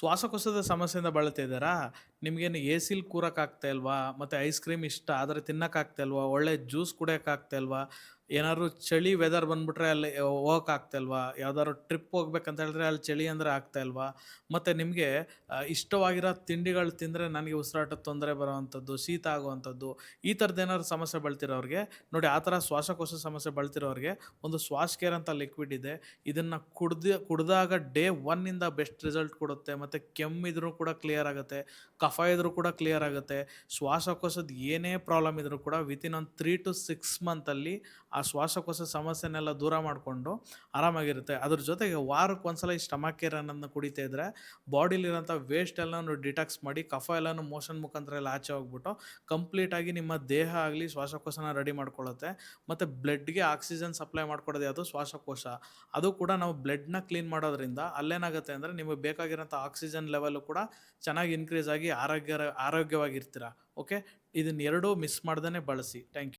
ಶ್ವಾಸಕೋಶದ ಸಮಸ್ಯೆಯಿಂದ ಬಳಲ್ತಾ ನಿಮಗೇನು ಎ ಸಿಲಿ ಕೂರೋಕ್ಕಾಗ್ತಾ ಇಲ್ವಾ? ಮತ್ತು ಐಸ್ ಕ್ರೀಮ್ ಇಷ್ಟ, ಆದರೆ ತಿನ್ನೋಕ್ಕಾಗ್ತಾ ಇಲ್ವಾ? ಒಳ್ಳೆ ಜ್ಯೂಸ್ ಕುಡಿಯೋಕ್ಕಾಗ್ತಾ ಇಲ್ವಾ? ಏನಾದ್ರು ಚಳಿ ವೆದರ್ ಬಂದ್ಬಿಟ್ರೆ ಅಲ್ಲಿ ಹೋಗೋಕ್ಕಾಗ್ತಾ ಇಲ್ವಾ? ಯಾವ್ದಾದ್ರು ಟ್ರಿಪ್ ಹೋಗ್ಬೇಕಂತ ಹೇಳಿದ್ರೆ ಅಲ್ಲಿ ಚಳಿ ಅಂದರೆ ಆಗ್ತಾ ಇಲ್ವಾ? ಮತ್ತು ನಿಮಗೆ ಇಷ್ಟವಾಗಿರೋ ತಿಂಡಿಗಳು ತಿಂದರೆ ನನಗೆ ಉಸಿರಾಟ ತೊಂದರೆ ಬರೋವಂಥದ್ದು, ಶೀತ ಆಗುವಂಥದ್ದು, ಈ ಥರದ್ದು ಏನಾದ್ರು ಸಮಸ್ಯೆ ಬಳ್ತಿರೋರಿಗೆ ನೋಡಿ, ಆ ಥರ ಶ್ವಾಸಕೋಶ ಸಮಸ್ಯೆ ಬಳ್ತಿರೋರಿಗೆ ಒಂದು ಶ್ವಾಸ ಕೇರ್ ಅಂತ ಲಿಕ್ವಿಡ್ ಇದೆ. ಇದನ್ನು ಕುಡ್ದು, ಕುಡಿದಾಗ ಡೇ ಒನ್ನಿಂದ ಬೆಸ್ಟ್ ರಿಸಲ್ಟ್ ಕೊಡುತ್ತೆ. ಮತ್ತು ಕೆಮ್ಮಿದ್ರೂ ಕೂಡ ಕ್ಲಿಯರ್ ಆಗುತ್ತೆ. ಕಫ ಇದ್ರೂ ಕೂಡ ಕ್ಲಿಯರ್ ಆಗುತ್ತೆ. ಶ್ವಾಸಕೋಶದ ಏನೇ ಪ್ರಾಬ್ಲಮ್ ಇದ್ರೂ ಕೂಡ ವಿತಿನ್ ಒಂದು ತ್ರೀ ಟು ಸಿಕ್ಸ್ ಮಂತಲ್ಲಿ ಆ ಶ್ವಾಸಕೋಶ ಸಮಸ್ಯೆನೆಲ್ಲ ದೂರ ಮಾಡಿಕೊಂಡು ಆರಾಮಾಗಿರುತ್ತೆ. ಅದ್ರ ಜೊತೆಗೆ ವಾರಕ್ಕೆ ಒಂದ್ಸಲ ಈ ಸ್ಟಮಕ್ ಕೇರ್ ಅನ್ನೋದನ್ನ ಕುಡಿತಾ ಇದ್ದರೆ ಬಾಡಿಲಿರೋಂಥ ವೇಸ್ಟ್ ಎಲ್ಲನೂ ಡಿಟಾಕ್ಸ್ ಮಾಡಿ ಕಫ ಎಲ್ಲನೂ ಮೋಷನ್ ಮುಖಾಂತರ ಎಲ್ಲ ಆಚೆ ಹೋಗ್ಬಿಟ್ಟು ಕಂಪ್ಲೀಟಾಗಿ ನಿಮ್ಮ ದೇಹ ಆಗಲಿ ಶ್ವಾಸಕೋಶನ ರೆಡಿ ಮಾಡ್ಕೊಳ್ಳುತ್ತೆ. ಮತ್ತು ಬ್ಲಡ್ಗೆ ಆಕ್ಸಿಜನ್ ಸಪ್ಲೈ ಮಾಡ್ಕೊಡೋದು ಯಾವುದು? ಶ್ವಾಸಕೋಶ. ಅದು ಕೂಡ ನಾವು ಬ್ಲಡ್ನ ಕ್ಲೀನ್ ಮಾಡೋದ್ರಿಂದ ಅಲ್ಲೇನಾಗುತ್ತೆ ಅಂದರೆ ನಿಮಗೆ ಬೇಕಾಗಿರೋಂಥ ಆಕ್ಸಿಜನ್ ಲೆವೆಲ್ ಕೂಡ ಚೆನ್ನಾಗಿ ಇನ್ಕ್ರೀಸ್ ಆಗಿ ಆರೋಗ್ಯ ಆರೋಗ್ಯವಾಗಿರ್ತೀರಾ? ಓಕೆ ಇದನ್ನ ಎರಡೂ ಮಿಸ್ ಮಾಡ್ದೇ ಬಳಸಿ. Thank you